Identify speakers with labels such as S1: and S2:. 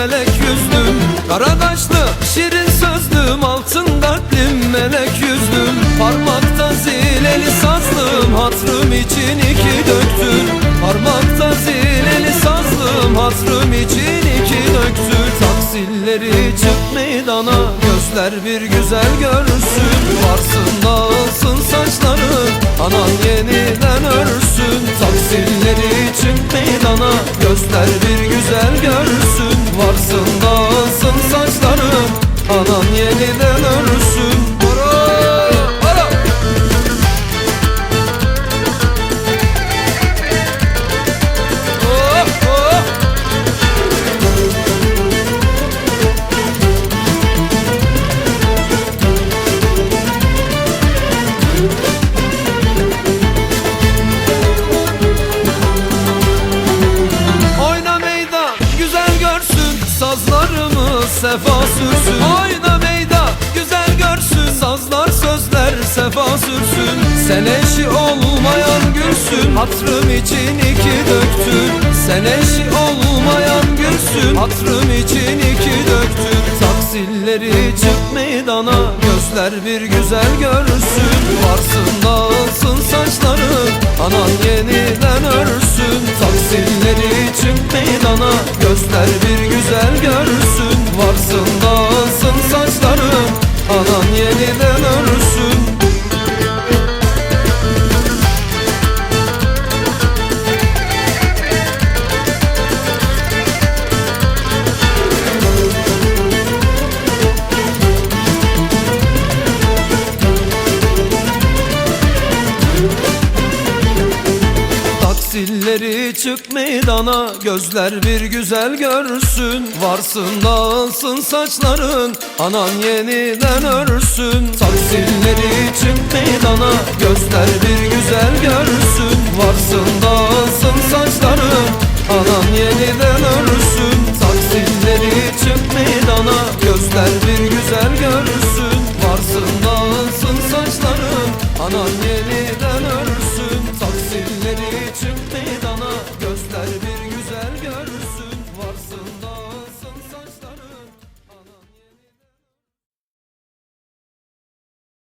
S1: melek yüzlüm Karadaşlı şirin sözlüm altın kalplim melek yüzlüm Parmakta zileli sazlım hatrım için iki döktür. Parmakta zileli sazlım hatrım için iki döktür. Taksilleri çık meydana gözler bir güzel görürsün Varsın dağılsın saçların anan yeniden örsün. Taksilleri çık meydana gözler bir güzel görürsün Anan yeniden örsün sefa sürsün. Oyna meydan güzel görsün. Sazlar sözler sefa sürsün. Sen eşi olmayan gülsün Hatrım için iki döktün. Sen eşi olmayan gülsün Hatrım için iki döktün. Taksilleri çık meydana Gözler bir güzel görsün. Varsın dağılsın saçların Anan yeniden örsün. Taksilleri çık meydana Gözler bir Taksilleri çık meydana Gözler bir güzel görsün. Varsın dağılsın saçların Anan yeniden örsün. Taksilleri çık meydana Gözler bir güzel görsün. Varsın dağılsın saçların Anan yeniden örsün